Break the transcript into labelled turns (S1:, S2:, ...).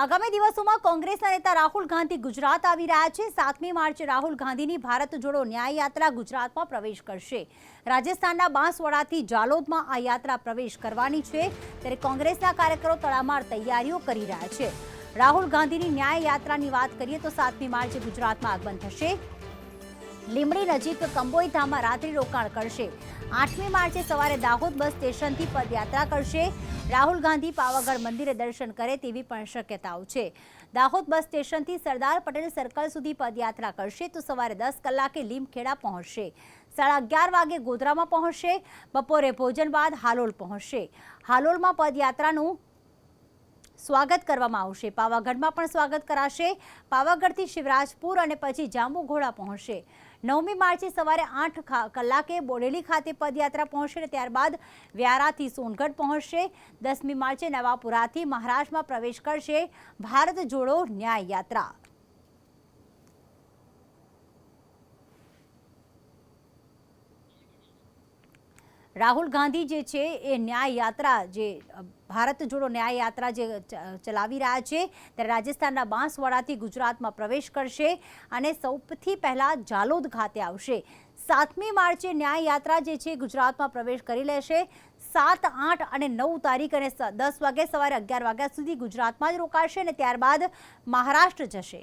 S1: આગામી દિવસોમાં કોંગ્રેસના નેતા રાહુલ ગાંધી ગુજરાત આવી રહ્યા છે. સાતમી માર્ચે રાહુલ ગાંધીની ભારત જોડો ન્યાય યાત્રા ગુજરાતમાં પ્રવેશ કરશે. રાજસ્થાનના બાંસવાડાથી જાલોદમાં આ યાત્રા પ્રવેશ કરવાની છે. ત્યારે કોંગ્રેસના કાર્યકરો તડામાર તૈયારીઓ કરી રહ્યા છે. રાહુલ ગાંધીની ન્યાય યાત્રાની વાત કરીએ તો સાતમી માર્ચે ગુજરાતમાં આગમન થશે. લીમડી નજીક કંબોઈ ધામમાં રાત્રિ રોકાણ કરશે. આઠમી માર્ચે સવારે દાહોદ બસ સ્ટેશનથી પદયાત્રા કરશે. રાહુલ ગાંધી પાવાગઢ મંદિરે દર્શન કરે તેવી પણ શક્યતાઓ છે. દાહોદ બસ સ્ટેશનથી સરદાર પટેલ સર્કલ સુધી પદયાત્રા કરશે તો સવારે દસ કલાકે લીમખેડા પહોંચશે. સાડા અગિયાર વાગે ગોધરામાં પહોંચશે. બપોરે ભોજન બાદ હાલોલ પહોંચશે. હાલોલમાં પદયાત્રાનું સ્વાગત કરવામાં આવશે. પાવાગઢમાં પણ સ્વાગત કરાશે. પાવાગઢથી શિવરાજપુર અને પછી જાંબુઘોડા પહોંચશે. નવમી માર્ચે સવારે આઠ કલાકે બોડેલી ખાતે પદયાત્રા પહોંચશે ત્યારબાદ વ્યારાથી સોનગઢ પહોંચશે. દસમી માર્ચે નવાપુરાથી મહારાષ્ટ્રમાં પ્રવેશ કરશે. ભારત જોડો ન્યાય યાત્રા. રાહુલ ગાંધી જે છે એ ન્યાય યાત્રા જે ભારત જોડો ન્યાય યાત્રા જે ચલાવી રહ્યા છે, ત્યારે રાજસ્થાનના બાંસવાડાથી ગુજરાતમાં પ્રવેશ કરશે અને સૌથી પહેલાં જાલોદ ખાતે આવશે. સાતમી માર્ચે ન્યાય યાત્રા જે છે, ગુજરાતમાં પ્રવેશ કરી લેશે. સાત, આઠ અને નવ તારીખ અને દસ વાગે સવારે અગિયાર વાગ્યા સુધી ગુજરાતમાં જ રોકાશે અને ત્યારબાદ મહારાષ્ટ્ર જશે.